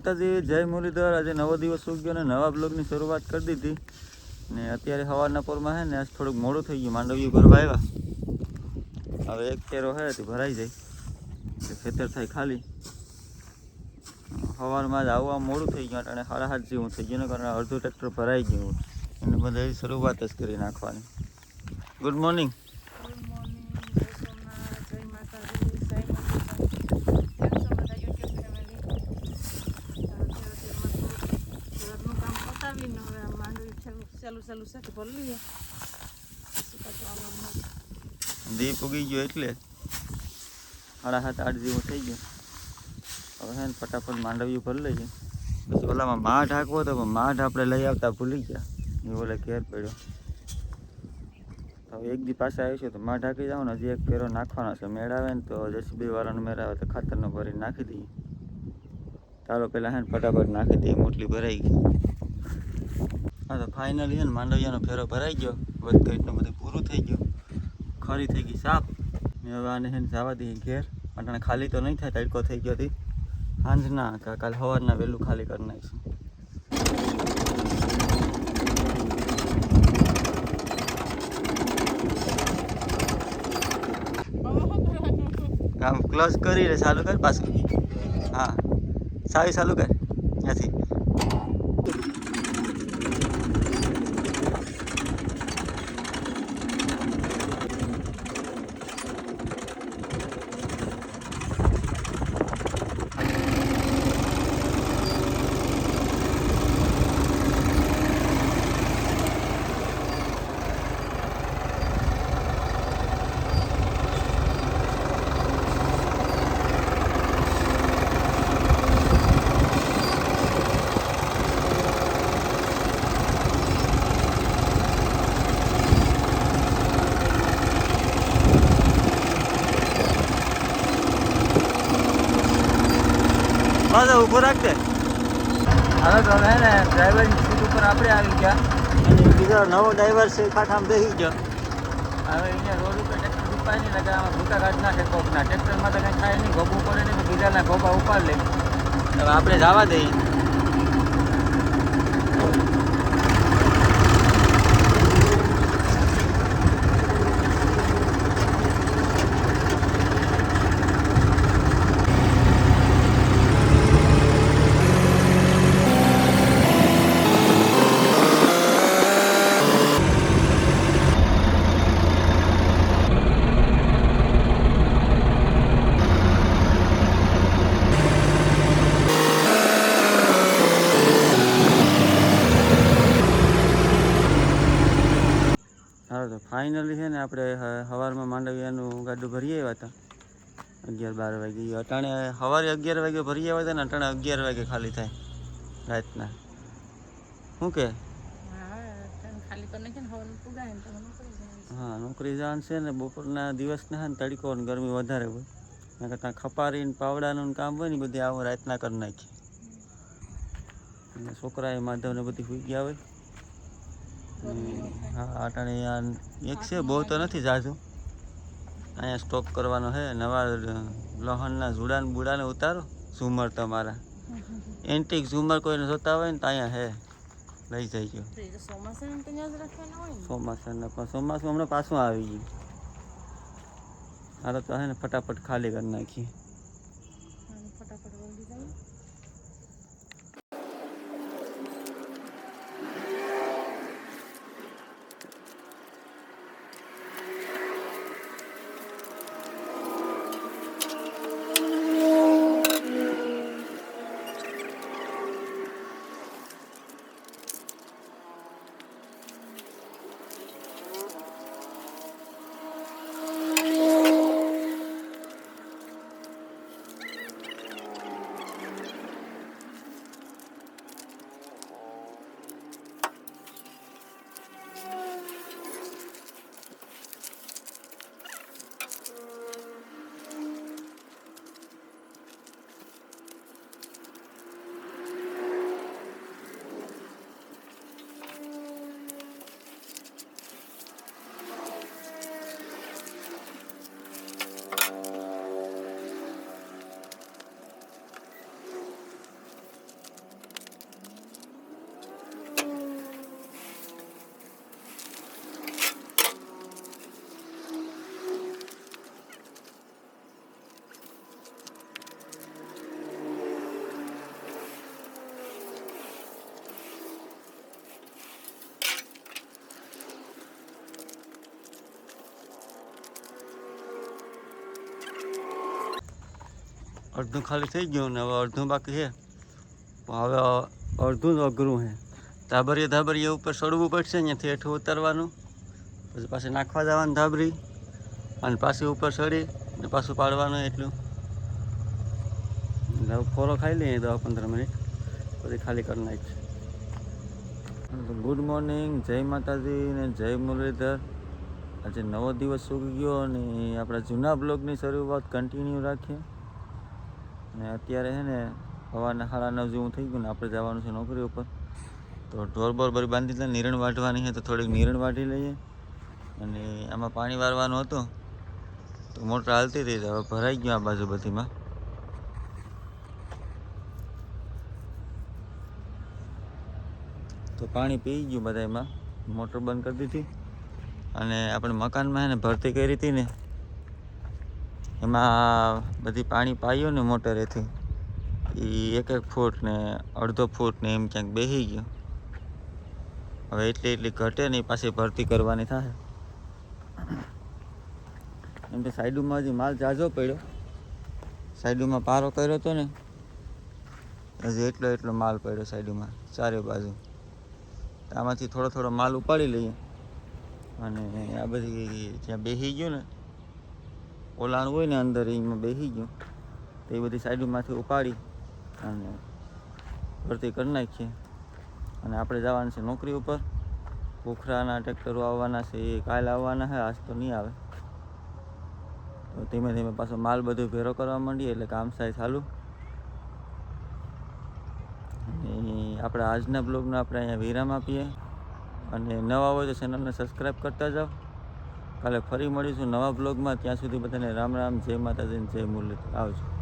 માતાજી જય મુરલીધર આજે નવો દિવસ ઉગ્યો ને નવા બ્લોગની શરૂઆત કરી દીધી. ને અત્યારે સવારના પોરમાં છે ને આજ થોડુંક મોડું થઈ ગયું, માંડવીયું ભરવા આવ્યા. હવે એક કેરો છે તે ભરાઈ જાય. ખેતર થાય ખાલી. સવારમાં જ આવવા મોડું થઈ ગયું અને સાડા હાથ જેવું થઈ ગયું કારણે અડધું ટ્રેક્ટર ભરાઈ ગયું. એને બધા શરૂઆત જ કરી નાખવાની. ગુડ મોર્નિંગ ગુડ મોર્નિંગ જય સોમનાથ જય માતાજી જય માતાજી કેમ છો બધા યુટ્યુબ ફેમિલી ઘરનું કામ પતાવીને હવે આ માંડવી ચાલુ ચાલુ સાથે ભરી દીપ ઉગી ગયો એટલે સાડા સાત, આઠ જેવો થઈ ગયું. હવે હે ફટાફટ માંડવી ભરી લઈએ. પછી ઓલામાં માઠ હાંકવો હતો, પણ માઠ આપણે લઈ આવતા ભૂલી ગયા. એ ઓલે ઘેર પડ્યો. હવે એક દી પાસે છે તો માઠ હાંકી જાઓ ને હજી એક ફેરો નાખવાનો છે. મેળાવે ને તો જેસીબી વાળાનો મેળાવે તો ખાતરનો ભરી નાખી દઈએ. ચાલો પહેલાં હે ફટાફટ નાખી દઈએ. મોટલી ભરાઈ ગઈ. હા, તો ફાઇનલી છે ને, માંડવિયાનો ફેરો ભરાઈ ગયો. એટલું બધું પૂરું થઈ ગયું. ખરી થઈ ગઈ સાપ. ને હવે આને હેને જવા દઈએ ઘેર. અટાણે ખાલી તો નહીં થાય, તડકો થઈ ગયો હતી. સાંજના કાલે સવારના વહેલું ખાલી કરી નાખીશું. આમ ક્લોઝ કરીને ચાલુ કર પાછું. હા, સાવી ચાલુ કર. ત્યાંથી બસ ઊભો રાખજે હવે તો હે ને ડ્રાઈવરની સીટ ઉપર આપણે આવી ગયા. અને બીજો નવો ડ્રાઈવર છે કાંઠામાં બેસી ગયો. હવે અહીંયા રોડ ઉપર ટ્રેક્ટર ઉપાય નહીં લગે આમાં ભૂકા કાઢ નાખે કોકના ટ્રેક્ટરમાં તો કંઈ થાય નહીં ગોબું પડે નહીં બીજાના ગોબા ઉપાડ લે હવે આપણે જવા દઈએ સારું તો ફાઇનલી છે ને આપણે સવારમાં માંડવિયાનું ગાડું ભરી આવ્યા હતા. અગિયાર બાર વાગે. અટાણે સવારે અગિયાર વાગે ભરી આવ્યા હતા ને અટાણે અગિયાર વાગે ખાલી થાય રાતના. શું કે? હા ને ને નોકરી જવાનું છે ને, બપોરના દિવસના છે ને, તડકો ને ગરમી વધારે હોય. એના કરતાં ખપારી ને પાવડાનું ને કામ હોય ને, બધી આવું રાતના કરી નાખીએ અને છોકરાએ માધવને બધી સુઈ ગયા હોય. હા અટાણી એક છે બહુ તો નથી જાજુ. અહીંયા સ્ટોક કરવાનો છે નવા લોહણના જુડાન બુડાને ઉતારો ઝુમર તમારા. એન્ટિક ઝુમર કોઈને જોતા હોય ને તો અહીંયા હે લઈ જઈજો ગયો ચોમાસાના પણ ચોમાસું હમણાં પાછું આવી ગયું. હાલો તો હે ને ફટાફટ ખાલી કરી નાખીએ. અડધું ખાલી થઈ ગયું ને હવે અડધું બાકી છે. પણ હવે અડધું જ અઘરું છે. ધાબરીએ ધાબરીએ ઉપર ચડવું પડશે, અહીંયાથી હેઠું ઉતારવાનું. પછી પાછી નાખવા જવાનું ધાબરી. અને પાછી ઉપર ચડી ને પાછું પાડવાનું એટલું. એટલે ફોરો ખાઈ લઈએ દસ પંદર મિનિટ. પછી ખાલી કરી નાખીશ. ગુડ મોર્નિંગ, જય માતાજી ને જય મુરલીધર. આજે નવો દિવસ ઉગી ગયો અને આપણા જૂના બ્લોગની શરૂઆત કન્ટિન્યુ રાખીએ. અને અત્યારે છે ને સવારના સાડા નવ જેવું થઈ ગયું ને આપણે જવાનું છે નોકરી ઉપર. તો ઢોર બોર બરી બાંધી દીધા નિરણ વાટવાની છે તો થોડીક નિરણ વાટી લઈએ. અને આમાં પાણી વારવાનું હતું. તો મોટર હાલતી રહી હવે ભરાઈ ગયું આ બાજુ બધીમાં. તો પાણી પી ગયું બધા એમાં મોટર બંધ કરી દીધી. અને આપણે મકાનમાં છે ને ભરતી કરી હતી ને. એમાં બધી પાણી પાયું ને મોટરેથી. એ એક એક ફૂટ ને અડધો ફૂટ ને એમ ક્યાંક બેસી ગયું. હવે એટલી એટલી ઘટે ને પાછી ભરતી કરવાની થાય. એમ તો સાઈડમાં હજી માલ જાજો પડ્યો. સાઈડમાં પારો કર્યો હતો ને, હજી એટલો એટલો માલ પડ્યો સાઈડમાં, ચારે બાજુ. આમાંથી થોડો થોડો માલ ઉપાડી લઈએ. અને આ બધી જ્યાં બેસી ગયું ને ઓલાણ હોય ને અંદર, એમાં બેસી ગયું. તો એ બધી સાઈડમાંથી ઉપાડી અને ભરતી કરી નાખીએ અને આપણે જવાનું છે નોકરી ઉપર. પોખરાના ટ્રેક્ટરો આવવાના છે, એ કાલે આવવાના છે, આજ તો નહીં આવે. તો ધીમે ધીમે પાછો માલ બધો ભેરો કરવા માંડીએ, એટલે કામ સાય ચાલુ. અને આપણે આજના બ્લોગને આપણે અહીંયા વિરામ આપીએ. અને નવા હોય તો ચેનલને સબસ્ક્રાઈબ કરતા જાઓ. કાલે ફરી મળીશું નવા બ્લોગમાં. ત્યાં સુધી બધાને રામ રામ, જય માતાજી જય મુરલી. આવજો.